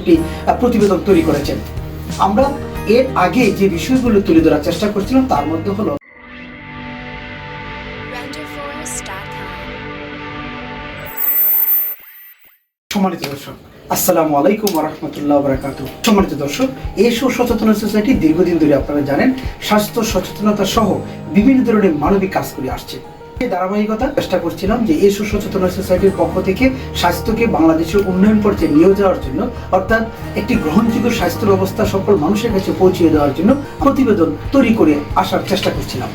একটি প্রতিবেদন তৈরি করেছেন। আমরা এর আগে যে বিষয়গুলো তুলে ধরার চেষ্টা করছিলাম, তার মধ্যে হলো সম্মানিত দর্শক, আসসালামু আলাইকুম রহমতুল্লাহ বরাকাত সম্মানিত দর্শক এই সচেতনতা সোসাইটি দীর্ঘদিন ধরে আপনারা জানেন, স্বাস্থ্য সচেতনতা সহ বিভিন্ন ধরনের মানবিক কাজ করে আসছে। ধারাবাহিকতা চেষ্টা করছিলাম যে এই সচেতনতা সোসাইটির পক্ষ থেকে স্বাস্থ্যকে বাংলাদেশের উন্নয়ন পর্যায়ে নিয়ে যাওয়ার জন্য, অর্থাৎ একটি গ্রহণযোগ্য স্বাস্থ্য ব্যবস্থা সকল মানুষের কাছে পৌঁছে দেওয়ার জন্য প্রতিবেদন তৈরি করে আসার চেষ্টা করছিলাম।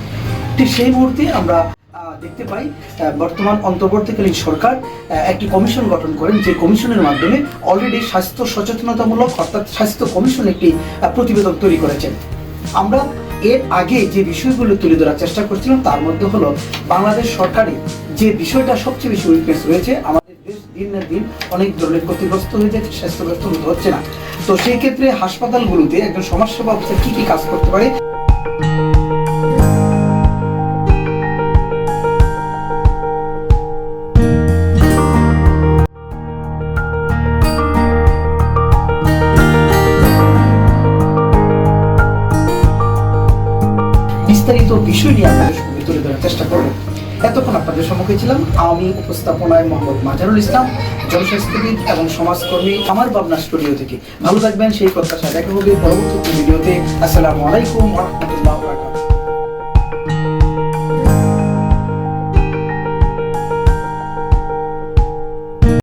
ঠিক সেই মুহূর্তে আমরা দেখতে পাই বর্তমান অন্তর্বর্তীকালীন সরকার একটি কমিশন গঠন করেন যে কমিশনের মাধ্যমে অলরেডি স্বাস্থ্য সচেতনতামূলক, অর্থাৎ স্বাস্থ্য কমিশন একটি প্রতিবেদন তৈরি করেছেন। আমরা এর আগে যে বিষয়গুলো তুলে ধরার চেষ্টা করছিলাম, তার মধ্যে হলো বাংলাদেশ সরকারের যে বিষয়টা সবচেয়ে বেশি উইকনেস রয়েছে, আমাদের দেশ দিন না দিন অনেক ধরনের ক্ষতিগ্রস্ত হয়ে যাচ্ছে, স্বাস্থ্যগ্রস্ত হতে হচ্ছে না। তো সেই ক্ষেত্রে হাসপাতালগুলোতে একজন সমাজসেবা অফিসার কি কি কাজ করতে পারে? বিস্তারিত বিষয় নিয়ে আপনাদের সঙ্গে তুলে ধরার চেষ্টা করব। এতক্ষণ আপনাদের সম্মুখে ছিলাম আমি উপস্থাপনায় মোহাম্মদ মাজারুল ইসলাম, জনস্বাস্থ্যবিদ এবং সমাজকর্মী আমার ভাবনা স্টুডিও থেকে। ভালো থাকবেন, সেই প্রত্যাশা দেখা হবে পরবর্তী ভিডিওতে। আসসালামু আলাইকুম রহমতুল্লাহ